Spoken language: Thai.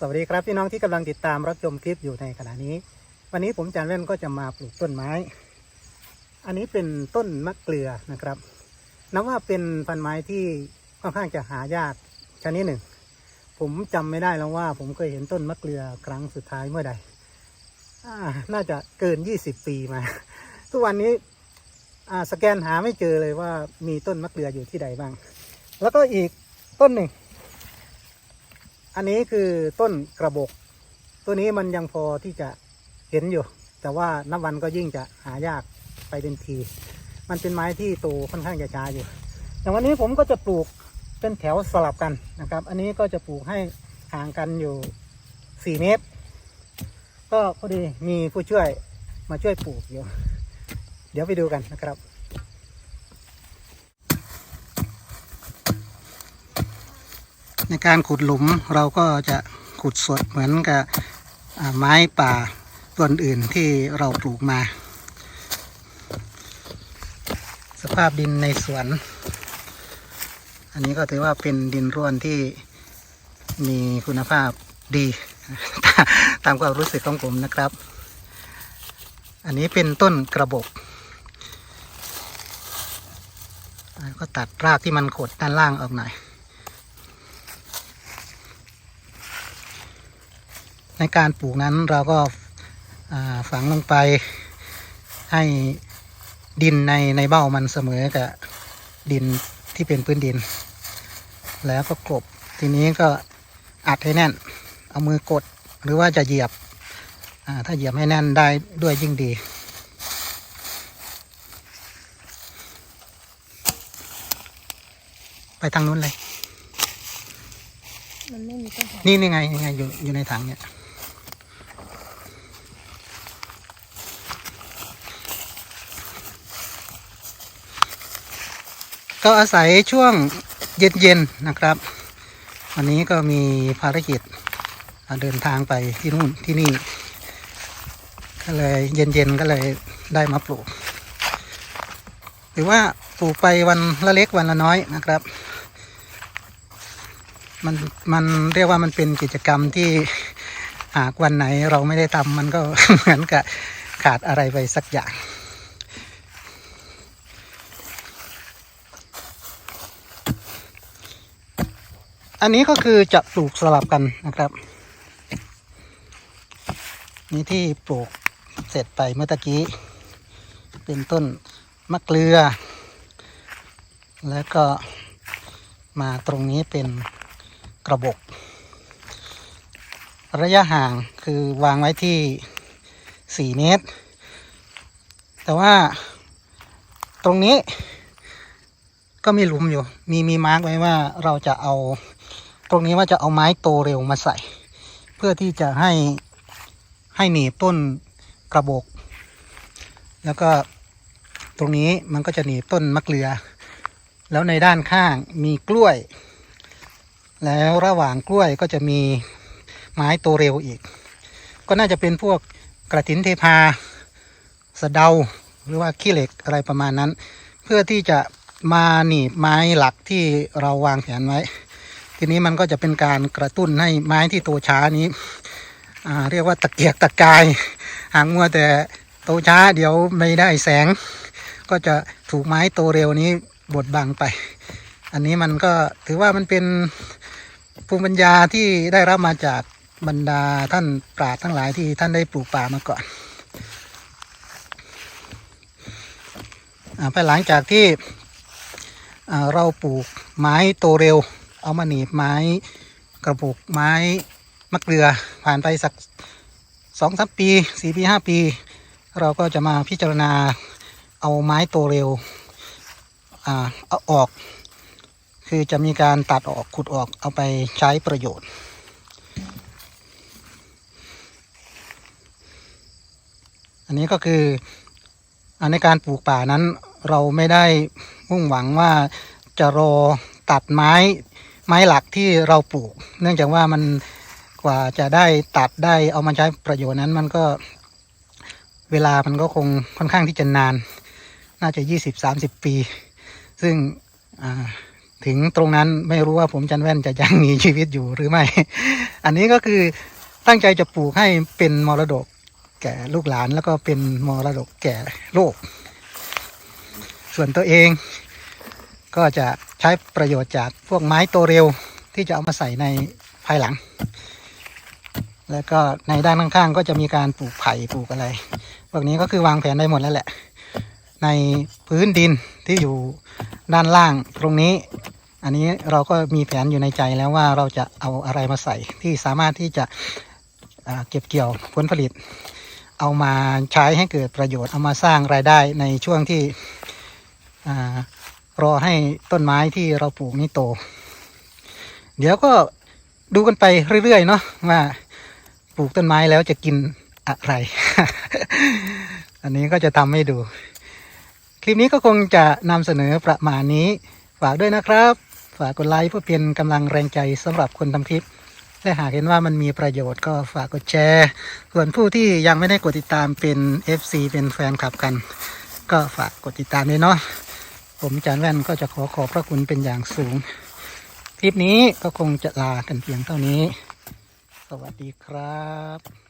สวัสดีครับพี่น้องที่กำลังติดตามรับชมคลิปอยู่ในขณะนี้ วันนี้ผมจานเล่นก็จะมาปลูกต้นไม้ อันนี้เป็นต้นมะเกลือนะครับนับว่าเป็นพันไม้ที่ค่อนข้างจะหายากชนิดหนึ่ง ผมจำไม่ได้แล้วว่า ผมเคยเห็นต้นมะเกลือครั้งสุดท้ายเมื่อใดอน่าจะเกิน 20 ปีมา ทุกวันนี้สแกนหาไม่เจอเลยว่ามีต้นมะเกลืออยู่ที่ใดบ้าง แล้วก็อีกต้นหนึ่ง อันนี้คือต้นกระบอกตัวนี้มันยังพอที่จะเห็นอยู่ แต่ว่านับวันก็ยิ่งจะหายากไปเป็นที มันเป็นไม้ที่โตค่อนข้างจะช้าอยู่แต่วันนี้ผมก็จะปลูกเป็นแถวสลับกันนะครับ อันนี้ก็จะปลูกให้ห่างกันอยู่ 4 เมตร ก็พอดีมีผู้ช่วยมาช่วยปลูกอยู่ เดี๋ยวไปดูกันนะครับ ในการขุดหลุมเราก็จะขุดสดเหมือนกับไม้ป่าต้นอื่นที่เราปลูกมา สภาพดินในสวน อันนี้ก็ถือว่าเป็นดินร่วนที่มีคุณภาพดี ตามความรู้สึกของผมนะครับ อันนี้เป็นต้นกระบอกก็ตัดรากที่มันขดด้านล่างออกหน่อย ในการปลูกนั้นเราก็อ่าฝังลงไปให้ดินในในเบ้ามันเสมอกับดินที่เป็นพื้นดิน แล้วก็กลบทีนี้ก็อัดให้แน่น เอามือกดหรือว่าจะเหยียบอ่าถ้าเหยียบให้แน่นได้ด้วยยิ่งดี ไปทางนู้นเลยมันไม่มีต้นหอมนี่นี่ไงนี่ไงอยู่อยู่ในถังเนี่ย ก็อาศัยช่วงเย็นๆนะครับ วันนี้ก็มีภารกิจเดินทางไปที่นู่นที่นี่ ก็เลยเย็นๆก็เลยได้มาปลูก หรือว่าปลูกไปวันละเล็กวันละน้อยนะครับ มันมันเรียกว่ามันเป็นกิจกรรมที่หากวันไหนเราไม่ได้ทำมันก็เหมือนกับขาดอะไรไปสักอย่าง อันนี้ก็คือจะปลูกสลับกันนะครับ นี่ที่ปลูกเสร็จไปเมื่อตะกี้ เป็นต้นมะเกลือ แล้วก็มาตรงนี้เป็นกระบอกระยะห่างคือวางไว้ที่ 4 เมตร แต่ว่าตรงนี้ก็มีหลุมอยู่ มีมีมาร์กไว้ว่าเราจะเอา ตรงนี้ว่าจะเอาไม้โตเร็วมาใส่ เพื่อที่จะให้ให้หนีบต้นกระบอกแล้วก็ตรงนี้มันก็จะหนีบต้นมะเกลือ แล้วในด้านข้างมีกล้วย แล้วระหว่างกล้วยก็จะมีไม้โตเร็วอีก ก็น่าจะเป็นพวกกระถินเทพาสะเดาหรือว่าขี้เหล็กอะไรประมาณนั้น เพื่อที่จะมาหนีบไม้หลักที่เราวางแผนไว้ ทีนี้มันก็จะเป็นการกระตุ้นให้ไม้ที่โตช้านี้เรียกว่าตะเกียกตะกายหางมัวแต่โตช้าเดี๋ยวไม่ได้แสง ก็จะถูกไม้โตเร็วนี้บดบังไป อันนี้มันก็ถือว่ามันเป็นภูมิปัญญาที่ได้รับมาจากบรรดาท่านปราชญ์ทั้งหลายที่ท่านได้ปลูกป่ามาก่อนอภายหลังจากที่เราปลูกไม้โตเร็ว เอามาหนีบไม้กระปุกไม้มะเกลือผ่านไปสักสองสามปีสี่ปีห้าปี เราก็จะมาพิจารณาเอาไม้โตเร็วอ่าเอาออก คือจะมีการตัดออกขุดออกเอาไปใช้ประโยชน์ อันนี้ก็คืออ่าในการปลูกป่านั้นเราไม่ได้มุ่งหวังว่าจะรอตัดไม้ ไม้หลักที่เราปลูก เนื่องจากว่ามันกว่าจะได้ตัดได้เอามาใช้ประโยชน์นั้นมันก็เวลามันก็คงค่อนข้างที่จะนาน น่าจะยี่สิบสามสิบปี ซึ่งถึงตรงนั้นไม่รู้ว่าผมจันแว่นจะยังมีชีวิตอยู่หรือไม่ อันนี้ก็คือตั้งใจจะปลูกให้เป็นมรดกแก่ลูกหลานแล้วก็เป็นมรดกแก่โลก ส่วนตัวเองก็จะ ใช้ประโยชน์จากพวกไม้โตเร็วที่จะเอามาใส่ในภายหลัง แล้วก็ในด้านข้างๆก็จะมีการปลูกไผ่ปลูกอะไรพวกนี้ก็คือวางแผนได้หมดแล้วแหละ ในพื้นดินที่อยู่ด้านล่างตรงนี้ อันนี้เราก็มีแผนอยู่ในใจแล้วว่าเราจะเอาอะไรมาใส่ที่สามารถที่จะเก็บเกี่ยวผลผลิต เอามาใช้ให้เกิดประโยชน์เอามาสร้างรายได้ในช่วงที่ รอให้ต้นไม้ที่เราปลูกนี่โต เดี๋ยวก็ดูกันไปเรื่อยๆเนาะว่าปลูกต้นไม้แล้วจะกินอะไร อันนี้ก็จะทำให้ดู คลิปนี้ก็คงจะนำเสนอประมาณนี้ ฝากด้วยนะครับ ฝากกดไลค์เพื่อเป็นกำลังแรงใจสำหรับคนทำคลิป และหากเห็นว่ามันมีประโยชน์ก็ฝากกดแชร์ ส่วนผู้ที่ยังไม่ได้กดติดตามเป็น FC เป็นแฟนคลับกัน ก็ฝากกดติดตามด้วยเนาะ ผมจานแว่นก็จะขอขอบพระคุณเป็นอย่างสูง คลิปนี้ก็คงจะลากันเพียงเท่านี้ สวัสดีครับ